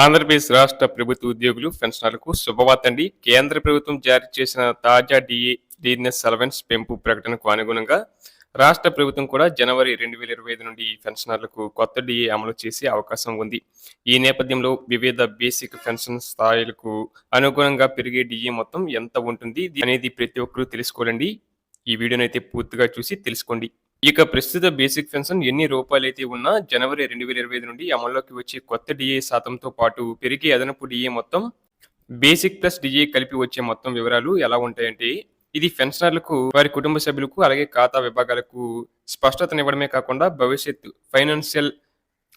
ఆంధ్రప్రదేశ్ రాష్ట్ర ప్రభుత్వ ఉద్యోగులు పెన్షనర్లకు శుభవార్త అండి కేంద్ర ప్రభుత్వం జారీ చేసిన తాజా డిఏ డీఎన్ఎస్ సర్వెన్స్ పెంపు ప్రకటనకు అనుగుణంగా రాష్ట్ర ప్రభుత్వం కూడా జనవరి రెండు వేల ఇరవై ఐదు నుండి పెన్షనర్లకు కొత్త డిఏ అమలు చేసే అవకాశం ఉంది. ఈ నేపథ్యంలో వివిధ బేసిక్ పెన్షన్ స్థాయిలకు అనుగుణంగా పెరిగే డిఏ మొత్తం ఎంత ఉంటుంది అనేది ప్రతి ఒక్కరూ తెలుసుకోవాలండి. ఈ వీడియోని అయితే పూర్తిగా చూసి తెలుసుకోండి. ఇక ప్రస్తుత బేసిక్ పెన్షన్ ఎన్ని రూపాయలు అయితే ఉన్నా జనవరి రెండు వేల ఇరవై ఐదు నుండి అమల్లోకి వచ్చే కొత్త డిఏ శాతంతో పాటు పెరిగే అదనపు డిఏ మొత్తం బేసిక్ ప్లస్ డిఏ కలిపి వచ్చే మొత్తం వివరాలు ఎలా ఉంటాయంటే ఇది పెన్షనర్లకు వారి కుటుంబ సభ్యులకు అలాగే ఖాతా విభాగాలకు స్పష్టతనివ్వడమే కాకుండా భవిష్యత్తు ఫైనాన్షియల్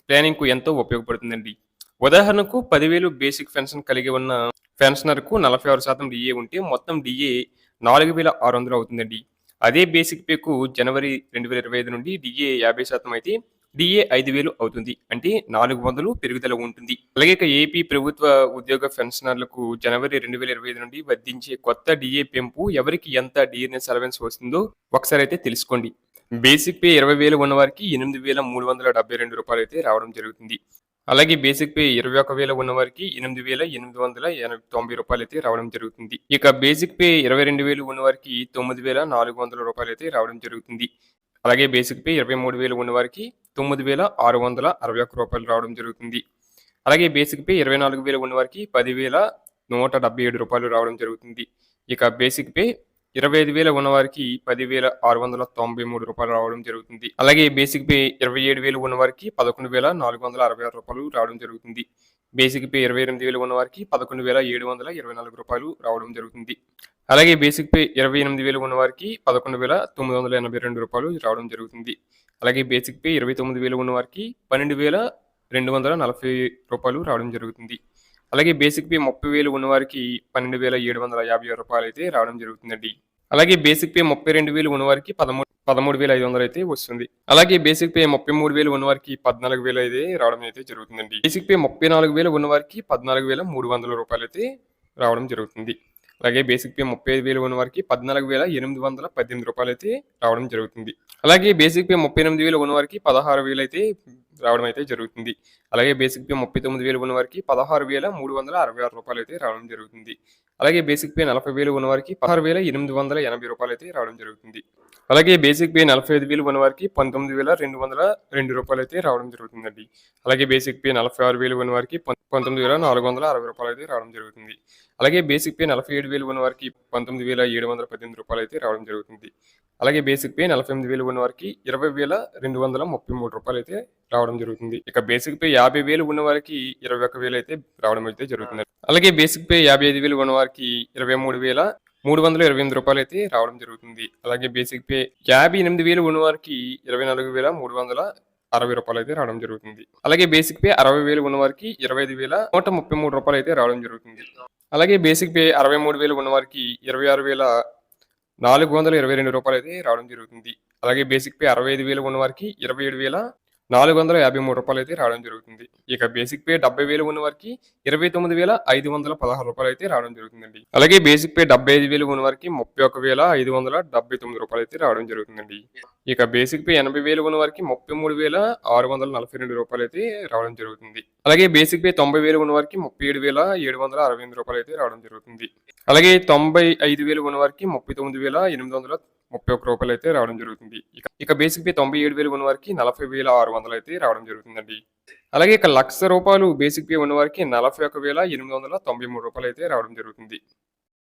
ప్లానింగ్కు ఎంతో ఉపయోగపడుతుందండి. ఉదాహరణకు పదివేలు బేసిక్ పెన్షన్ కలిగి ఉన్న పెన్షనర్కు నలభై ఆరు శాతం డిఏ ఉంటే మొత్తం డిఏ నాలుగు వేల ఆరు వందలు అవుతుందండి. అదే బేసిక్ పేకు జనవరి రెండు వేల ఇరవై ఐదు నుండి డిఏ యాభై శాతం అయితే డిఏ ఐదు వేలు అవుతుంది. అంటే నాలుగు వందలు పెరుగుదల ఉంటుంది. అలాగే ఇక ఏపీ ప్రభుత్వ ఉద్యోగ పెన్షనర్లకు జనవరి రెండు వేల ఇరవై ఐదు నుండి వర్ధించే కొత్త డిఏ పెంపు ఎవరికి ఎంత డిఎన్ఎస్ అలవెన్స్ వస్తుందో ఒకసారి అయితే తెలుసుకోండి. బేసిక్ పే ఇరవై వేలు ఉన్న వారికి ఎనిమిది వేల మూడు వందల డెబ్బై రెండు రూపాయలు అయితే రావడం జరుగుతుంది. అలాగే బేసిక్ పే ఇరవై ఒక వేల ఉన్న వారికి ఎనిమిది వేల ఎనిమిది వందల ఎనభై తొంభై రూపాయలు అయితే రావడం జరుగుతుంది. ఇక బేసిక్ పే ఇరవై రెండు వేలు ఉన్న వారికి తొమ్మిది వేల నాలుగు వందల రూపాయలు అయితే రావడం జరుగుతుంది. అలాగే బేసిక్ పే ఇరవై మూడు వేలు ఉన్న వారికి తొమ్మిది వేల ఆరు వందల అరవై ఒక్క రూపాయలు రావడం జరుగుతుంది. అలాగే బేసిక్ పే ఇరవై నాలుగు వేలు ఉన్న వారికి పదివేల నూట డెబ్బై ఏడు రూపాయలు రావడం జరుగుతుంది. ఇక బేసిక్ పే ఇరవై ఐదు వేల ఉన్న వారికి పదివేల ఆరు వందల తొంభై మూడు రూపాయలు రావడం జరుగుతుంది. అలాగే బేసిక్ పే ఇరవై ఏడు వేలు ఉన్న వారికి పదకొండు వేల నాలుగు వందల అరవై ఆరు రూపాయలు రావడం జరుగుతుంది. బేసిక్ పే ఇరవై ఎనిమిది వేలు ఉన్నవారికి పదకొండు వేల ఏడు వందల ఇరవై నాలుగు రూపాయలు రావడం జరుగుతుంది. అలాగే బేసిక్ పే ఇరవై ఎనిమిది వేలు ఉన్న వారికి పదకొండు వేల తొమ్మిది వందల ఎనభై రెండు రూపాయలు రావడం జరుగుతుంది. అలాగే బేసిక్ పే ఇరవై తొమ్మిది వేలు ఉన్న వారికి పన్నెండు వేల రెండు వందల నలభై రూపాయలు రావడం జరుగుతుంది. అలాగే బేసిక్ పే ముప్పై వేలు ఉన్నవారికి పన్నెండు వేల ఏడు వందల యాభై రూపాయలు అయితే రావడం జరుగుతుందండి. అలాగే బేసిక్ పే ముప్పై రెండు వేలు ఉన్నవారికి పదమూడు పదమూడు వేల ఐదు వందలు అయితే వస్తుంది. అలాగే బేసిక్ పే ముప్పై మూడు వేలు ఉన్న వారికి పద్నాలుగు వేలు అయితే రావడం అయితే జరుగుతుందండి. బేసిక్ పే ముప్పై నాలుగు వేలు ఉన్నవారికి పద్నాలుగు వేల మూడు వందల రూపాయలు అయితే రావడం జరుగుతుంది. అలాగే బేసిక్ పే ముప్పై ఐదు వేలు ఉన్నవారికి పద్నాలుగు వేల ఎనిమిది వందల పద్దెనిమిది రూపాయలు అయితే రావడం జరుగుతుంది. అలాగే బేసిక్ పే ముప్పై ఎనిమిది వేలు ఉన్నవారికి పదహారు వేలు అయితే రావడం అయితే జరుగుతుంది. అలాగే బేసిక్ పే ముప్పై తొమ్మిది వేలు ఉన్న వారికి పదహారు వేల మూడు వందల అరవై ఆరు రూపాయలు అయితే రావడం జరుగుతుంది. అలాగే బేసిక్ పే నలభై వేలు ఉన్న వారికి పదహారు వేల ఎనిమిది వందల ఎనభై రూపాయలు అయితే రావడం జరుగుతుంది. అలాగే బేసిక్ పే నలభై ఐదు వేలు ఉన్న వారికి పంతొమ్మిది వేల రెండు వందల రెండు రూపాయలు అయితే రావడం జరుగుతుందండి. అలాగే బేసిక్ పే నలభై ఆరు వేలు ఉన్న వారికి పంతొమ్మిది వేల నాలుగు వందల అరవై రూపాయలు అయితే రావడం జరుగుతుంది. అలాగే బేసిక్ పే నలభై ఏడు వేలు ఉన్న వారికి పంతొమ్మిది వేల ఏడు వందల పద్దెనిమిది రూపాయలు అయితే రావడం జరుగుతుంది. అలాగే బేసిక్ పే నలభై ఎనిమిది వేలు ఉన్న వారికి ఇరవై వేల రెండు వందల ముప్పై మూడు రూపాయలు అయితే రావడం జరుగుతుంది. ఇక బేసిక్ పే యాభై వేలు ఉన్న వారికి ఇరవై ఒక్క వేలు అయితే రావడం అయితే జరుగుతుంది అలాగే బేసిక్ పే యాభై ఐదు వేలు ఉన్న వారికి ఇరవై మూడు వేల మూడు వందల ఇరవై ఎనిమిది రూపాయలు అయితే రావడం జరుగుతుంది. అలాగే బేసిక్ పే యాభై ఎనిమిది వేలు ఉన్న వారికి ఇరవై నాలుగు వేల మూడు వందల అరవై రూపాయలు అయితే రావడం జరుగుతుంది. అలాగే బేసిక్ పే అరవై వేలు ఉన్న వారికి ఇరవై ఐదు వేల నూట ముప్పై మూడు రూపాయలు అయితే రావడం జరుగుతుంది. అలాగే బేసిక్ పే అరవై మూడు వేలు ఉన్న వారికి ఇరవై ఆరు వేల నాలుగు వందల ఇరవై రెండు రూపాయలు అయితే రావడం జరుగుతుంది. అలాగే బేసిక్ పే అరవై ఐదు వేలు ఉన్న వారికి ఇరవై ఏడు వేల నాలుగు వందల యాభై మూడు రూపాయలు అయితే రావడం జరుగుతుంది. ఇక బేసిక్ పే డెబ్బై వేలు ఉన్న వారికి ఇరవై తొమ్మిది వేల ఐదు వందల పదహారు రూపాయలు అయితే రావడం జరుగుతుందండి. అలాగే బేసిక్ పే డెబ్బై ఐదు వేలు ఉన్న వారికి ముప్పై ఒక వేల ఐదు వందల డెబ్బై తొమ్మిది రూపాయలు అయితే రావడం జరుగుతుందండి. ఇక బేసిక్ పే ఎనభై వేలు ఉన్న వారికి ముప్పై మూడు వేల ఆరు వందల నలభై రెండు రూపాయలు అయితే రావడం జరుగుతుంది. అలాగే బేసిక్ పే తొంభై వేలు ఉన్న వారికి ముప్పై ఏడు వేల ఏడు వందల అరవై ఎనిమిది రూపాయలు అయితే రావడం జరుగుతుంది. అలాగే తొంభై ఐదు వేలు ఉన్న వారికి ముప్పై తొమ్మిది వేల ఎనిమిది వందల ముప్పై ఒక్క రూపాయలు అయితే రావడం జరుగుతుంది. ఇక ఇక బేసిక్ పే తొంభై ఏడు వేలు ఉన్న వారికి నలభై వేల ఆరు వందలు అయితే రావడం జరుగుతుందండి. అలాగే ఇక లక్ష రూపాయలు బేసిక్ పే ఉన్నవారికి నలభై ఒక వేల ఎనిమిది వందల తొంభై మూడు రూపాయలు అయితే రావడం జరుగుతుంది.